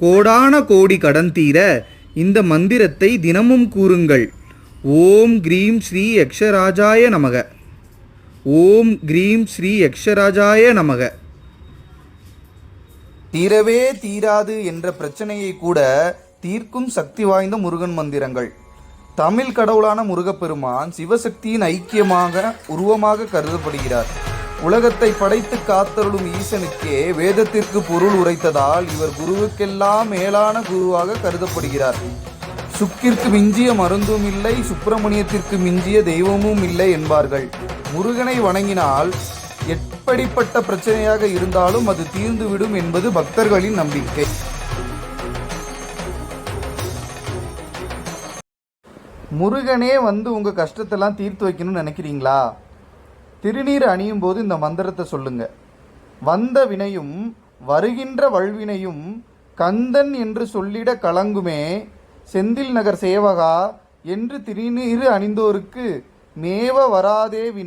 கோடான கோடி கடன் தீர இந்த மந்திரத்தை தினமும் கூறுங்கள். ஓம் கிரீம் ஸ்ரீ யக்ஷராஜாய நமக. ஓம் கிரீம் ஸ்ரீ யக்ஷராஜாய நமக. தீரவே தீராது என்ற பிரச்சனையை கூட தீர்க்கும் சக்தி வாய்ந்த முருகன் மந்திரங்கள். தமிழ் கடவுளான முருகப்பெருமான் சிவசக்தியின் ஐக்கியமாக உருவமாக கருதப்படுகிறார். உலகத்தை படைத்து காத்தருளும் ஈசனுக்கே வேதத்திற்கு பொருள் உரைத்ததால் இவர் குருவுக்கெல்லாம் மேலான குருவாக கருதப்படுகிறார். சுக்கிற்கு மிஞ்சிய மருந்தும் இல்லை சுப்பிரமணியத்திற்கு மிஞ்சிய தெய்வமும் இல்லை என்பார்கள். முருகனை வணங்கினால் எப்படிப்பட்ட பிரச்சனையாக இருந்தாலும் அது தீர்ந்துவிடும் என்பது பக்தர்களின் நம்பிக்கை. முருகனே வந்து உங்க கஷ்டத்தெல்லாம் தீர்த்து வைக்கணும்னு நினைக்கிறீங்களா? திருநீர் அணியும் போது இந்த மந்திரத்தை சொல்லுங்க. வந்த வினையும் வருகின்ற வல்வினையும் கந்தன் என்று சொல்லிட கலங்குமே செந்தில் நகர் சேவகா என்று திருநீர் அணிந்தோருக்கு மேவ வராதே வினை.